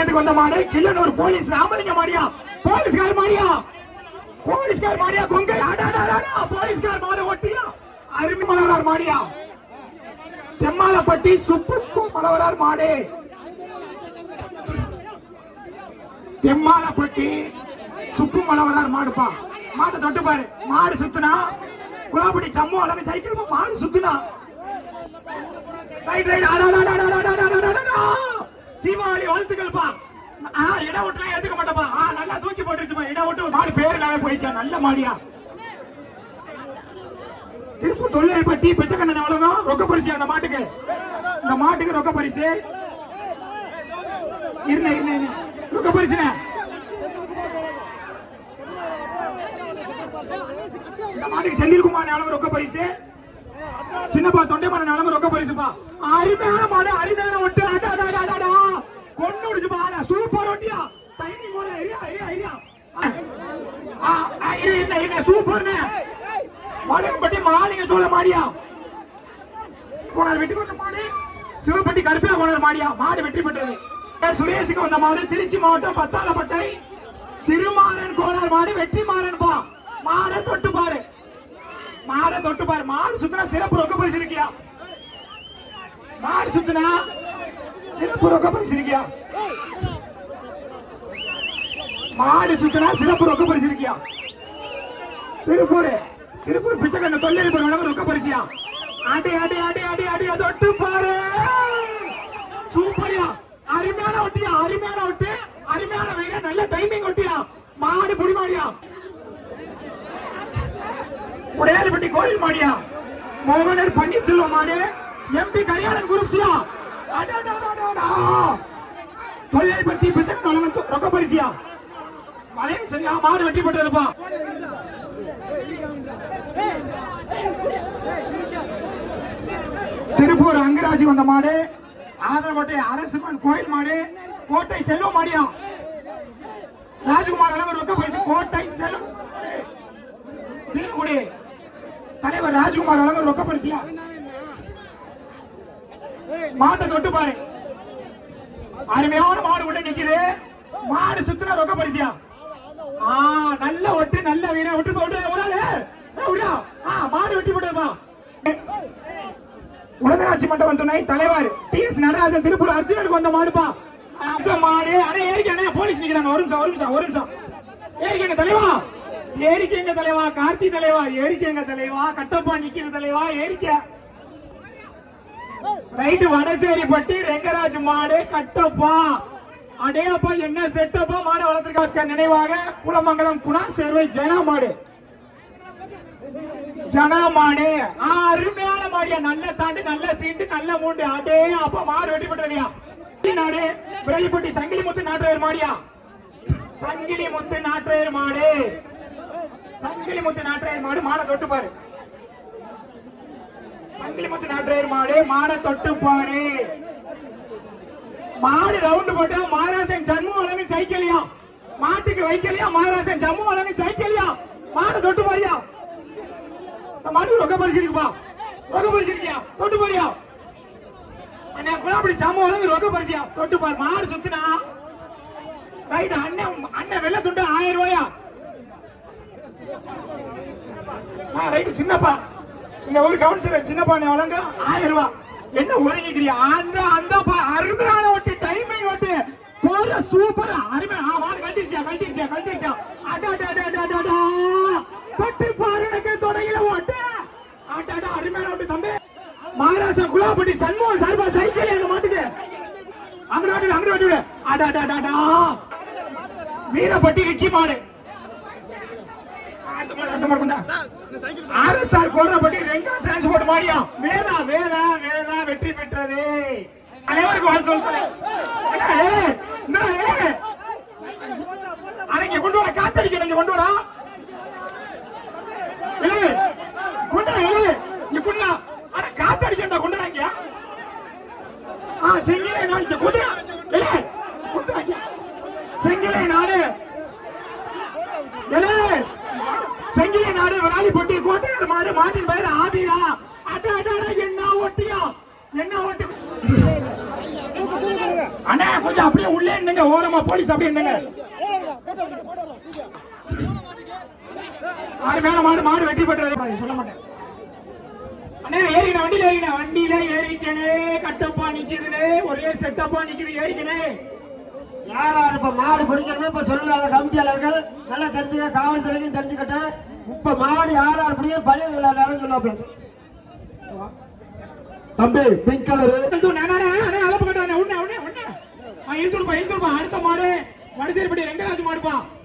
ராமலிங்கத்துக்கு வந்த மாடு கில்லனூர் போலீஸ் ராமலிங்க மாடியா போலீஸ்கார் மாடியா போலீஸ்கார் மாடியா கொங்கை போலீஸ்கார் மாடு ஒட்டியா அருமை மலவரார் மாடியா தெம்மாலப்பட்டி சுப்புக்கும் மலவரார் மாடு தெம்மாலப்பட்டி சுப்பு மலவரார் மாடுப்பா மாட்டை தொட்டு பாரு மாடு சுத்துனா குலாபடி சம்மு அளவு சைக்கிள் மாடு சுத்துனா ரைட் ரைட் ஆடா தீபாவளி வாழ்த்துக்கள்ப்பா. ஆ இட விட்டுலாம் எடுத்துக்க மாட்டப்பா ஆ நல்லா தூக்கி போட்டுருச்சுப்பா. இட விட்டு மாடு பேர் இல்லாம போயிடுச்சா? நல்ல மாடியா? திருப்பூர் தொழிலை பிச்சைக்கண்ணன் எவ்வளவுதான் ரொக்க பரிசு அந்த மாட்டுக்கு. இந்த மாட்டுக்கு ரொக்க பரிசு. இருந்த இருந்த இருந்த. ரொக்க பரிசுன இந்த மாட்டுக்கு செந்தில்குமார் எவ்வளவு ரொக்க பரிசு. சின்னப்பா தொண்டைமான நிலம ரொக்க பரிசுப்பா. அருமையான மாடு அருமையான ஒட்டு. அடா அடா அடா, கொண்டு விடுச்சுப்பா ஆனா சூப்பர் ஒட்டியா. டைமிங் போல ஐயா ஐயா ஐயா ஆ ஆ, இரு இல்ல இல்ல சூப்பர்னு. மலையப்பட்டி மாளிகை சோழ மாடியா. கோனார் வெற்றி பெற்ற மாடு. சிவப்பட்டி கருப்பில கோனார் மாடியா. மாடு வெற்றி பெற்றது. சுரேஷுக்கு வந்த மாடு திருச்சி மாவட்டம் பத்தாலப்பட்டை. திருமாறன் கோனார் மாடு வெற்றி மாறன் பா மாட தொட்டு பாரு. மாடை தொட்டு பாரு. மாடு சுத்தினா சிறப்பு ரொக்க பரிசு இருக்கியா மாடு சுத்தினா சிறப்பு ரொக்க பரிசு இருக்கியா மாடு சுத்தினா சிறப்பு ரொக்க பரிசு இருக்கியா திருப்பூர் திருப்பூர் பிச்சைக்கண்ண தொழில் நிலவு ரொக்க பரிசியா? அடி அடி அடி அடி அடி தொட்டு பாரு. சூப்பரியா. அருமையான ஒட்டியா அருமையான ஒட்டு அருமையான வெயில நல்ல டைமிங் ஒட்டியா. மாடு புடிமாடியா. உடையாளப்பட்டி கோயில் மாடியா? மோகனர் பன்னீர்செல்வம் மாடு எம்பி கரியாளன் குரூப்ஸ்யா தொல்லைப்பட்டி பிச்சைக்கண்ண நிலவு ரொக்க பரிசியா மலையன் சரியா மாடு வெட்டி போட்டதுப்பா திருப்பூர் அங்கராஜி வந்த மாடு. ஆதரவட்டை அரசுமன் கோயில் மாடு. கோட்டை செல்வம் மாடியா. ராஜ்குமார் அளவர் ரொக்க பரிசு கோட்டை செல்வம் மீன்குடி தலைவர் ராஜ்குமார் வழங்க ரொக்க பரிசியா மாட்டை தொட்டு பாரு. அருமையான மாடு உள்ள நிக்குது. மாடு சுத்தின ரொக்க பரிசியா ஆ நல்ல ஒட்டு நல்ல வீணா. ஒட்டு போட்டு ஒரு ஆளு. ஆ மாடு வெட்டி போட்டுப்பா உலகராட்சி மண்டபம் துணை தலைவர் டி எஸ் நடராஜன் திருப்பூர் அர்ஜுனனுக்கு வந்த மாடுப்பா அந்த மாடு. அண்ணே ஏறிக்க போலீஸ் நிக்கிறாங்க. ஒரு நிமிஷம் ஒரு நிமிஷம் ஒரு நிமிஷம். ஏறிக்கங்க தலைவா. ஏரிக்கங்க தலைவா கார்த்தி தலைவா ஏரிக்கங்க தலைவா கட்டப்பா நிக்கிற தலைவா ஏரிக்க. ரைட்டு வடசேரி பட்டி ரெங்கராஜ் மாடு கட்டப்பா. அடையப்பா என்ன செட்டப்பா? மாடு வளர்த்திருக்காஸ்க நினைவாக. குலமங்கலம் குணா சேர்வை ஜனா மாடு. ஜனா மாடு. ஆ, அருமையான மாடியா நல்ல தாண்டு நல்ல சீண்டு நல்ல மூண்டு. அடே அப்பா மாடு வெட்டி பண்றதையா நாடு. விரலிப்பட்டி சங்கிலி முத்து நாட்டுவர் மாடியா? சங்கிலி முத்து நாட்டுவர் மாடு. சங்கிலி முத்து நாட்டுவர் மாடு மாடை தொட்டு பாரு. சங்கிலி முத்து நாட்டுவர் மாடு மாடை தொட்டு பாரு. மாடு ரவுண்டு போட்டா மகாராசன் ஜம்மு வழங்கு சைக்கிளியா? மாட்டுக்கு வைக்கலையா? மகாராசன் ஜம்மு வழங்கு சைக்கிளியா? மாட தொட்டு பாரியா? இந்த மாடு ரொக்க பரிசு ரொக்க பரிசு தொட்டு பாரியா? அண்ணா குலாப்படி ஜம்மு வழங்கு ரொக்க பரிசியா தொட்டு பாரு. மாடு சுத்துனா. ரைட் அண்ணன் அண்ணன் வெள்ள துண்டு ஆயிரம் ரூபாயா? ரைட் சின்னப்பா. இந்த ஒரு கவுன்சிலர் சின்னப்பா நீ வழங்க ஆயிரம் ரூபாய் என்ன ஒதுங்கிக்கிறியா அந்த அந்த அருமையான ஓட்டு டைமிங் ஓட்டு. போற சூப்பர் அருமை. ஆ வாடு கட்டிருச்சா கட்டிருச்சா கட்டிருச்சா அட அட அட அட அட தொட்டு பாரு எனக்கு தொடங்கில ஓட்டு. அடாடா அருமையான ஓட்டு தம்பி. மகாராஷ்டிரா குலாபட்டி சண்முகம் சார்பா சைக்கிள் அந்த மாட்டுக்கு? அங்க நாட்டு அங்க நாட்டு அட அட அட வீரப்பட்டி ரிக்கி மாடு அடுத்த மாடு அடுத்த மாடு கொண்டா ஆர்எஸ்ஆர் கோடப்பட்டி ரெங்கா டிரான்ஸ்போர்ட் மாடியா? வேதா வேதா வேதா வெற்றி பெற்றது. அனைவருக்கும் வாழ்த்து சொல்றேன். அடங்க கொண்டு வர காத்தடிக்க நீங்க கொண்டு வரா ஏய், கொண்டு வா, ஏய், இங்க கொண்டு வா. அட காத்தடிக்கண்டா கொண்டு வாங்க ஆ செங்கிலே நாடு இங்க கொண்டு வா. ஏய், கொண்டு வாங்க செங்கிலே நாடு ஏய், செங்கிலி நாடு விராலிப்பட்டி கோட்டையார் மாடு மாட்டின் பெயர் ஆதிரா அட அட அட, என்ன ஓட்டியா என்ன ஓட்டு அண்ணா கொஞ்சம் அப்படியே உள்ளே நின்னுங்க ஓரமா போலீஸ் அப்படியே நின்னுங்க ஆறு மேல மாடு மாடு வெற்றி பெற்றது சொல்ல மாட்டேன். அண்ணே ஏறின வண்டியில ஏறின வண்டியில ஏறிக்கனே கட்டப்பா நிக்குதுனே ஒரே செட்டப்பா நிக்குது ஏறிக்கனே யார் யார் இப்ப மாடு பிடிக்கணும்னு இப்ப சொல்லுவாங்க கமிட்டியாளர்கள்? நல்லா தெரிஞ்சுக்க காவல்துறையும் தெரிஞ்சுக்கிட்டேன் இப்ப மாடு யார் யார் பிடிக்கும் பழைய விளையாடாலும் சொல்லுவாப்ல தம்பி பிங்க் கலர் அளப்பு கட்டானே உடனே உடனே உடனே இழுத்துடுப்பா இழுத்துடுப்பா அடுத்த மாடு வடசேரிப்பட்டி ரெங்கராஜ் மாடுப்பா.